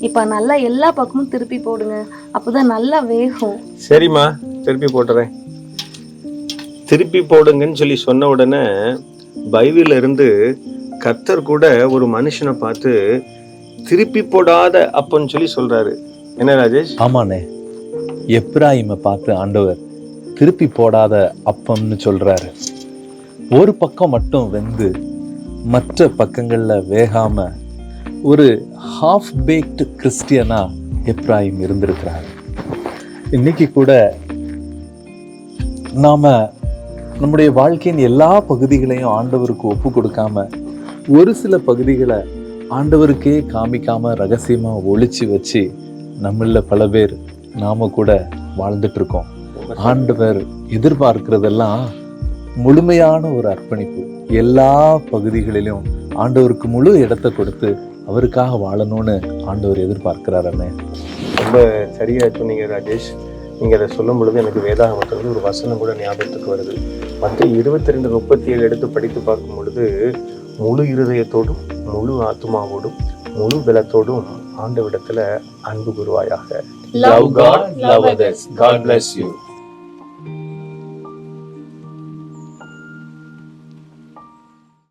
இப்ப நல்லா எல்லா பக்கமும் திருப்பி போடுங்க. அப்பதான் நல்லா வேகும். சரிம்மா திருப்பி போட்டுறேன். திருப்பி போடுங்கன்னு சொல்லி சொன்ன உடனே பைபிள்ல இருந்து கர்த்தர் கூட ஒரு மனுஷனை பார்த்து திருப்பி போடாத அப்பன்னு சொல்லி சொல்றாரு. என்ன ராஜேஷ்? ஆமாண்ணே. எப்ராயிமை பார்த்து ஆண்டவர் திருப்பி போடாத அப்பம்னு சொல்றாரு. ஒரு பக்கம் மட்டும் வெந்து மற்ற பக்கங்கள்ல வேகாம ஒரு ஹாஃப் பேக்டு கிறிஸ்டியனா எப்ராஹிம் இருந்திருக்கிறாரு. இன்னைக்கு கூட நாம் நம்முடைய வாழ்க்கையின் எல்லா பகுதிகளையும் ஆண்டவருக்கு ஒப்பு கொடுக்காம ஒரு சில பகுதிகளை ஆண்டவருக்கே காமிக்காம ரகசியமாக ஒழிச்சு வச்சு நம்மள பல பேர் நாம கூட வாழ்ந்துட்டு இருக்கோம் ஆண்டவர் எதிர்பார்க்கிறதெல்லாம் முழுமையான ஒரு அர்ப்பணிப்பு. எல்லா பகுதிகளிலும் ஆண்டவருக்கு முழு இடத்தை கொடுத்து அவருக்காக வாழணும்னு ஆண்டவர் எதிர்பார்க்கிறார் அண்ணே ரொம்ப சரியா சொன்னீங்க ராஜேஷ் நீங்க அதை சொல்லும் பொழுது எனக்கு வேதாகமத்திலிருந்து ஒரு வசனம் கூட ஞாபகத்துக்கு வருது மற்ற இருபத்தி ரெண்டு முப்பத்தி ஏழு எடுத்து படித்து பார்க்கும் பொழுது முழு இருதயத்தோடும் முழு ஆத்மாவோடும் முழு பலத்தோடும் ஆண்டவிடத்துல அன்பு குருவாயாக Love God, love others. God bless you.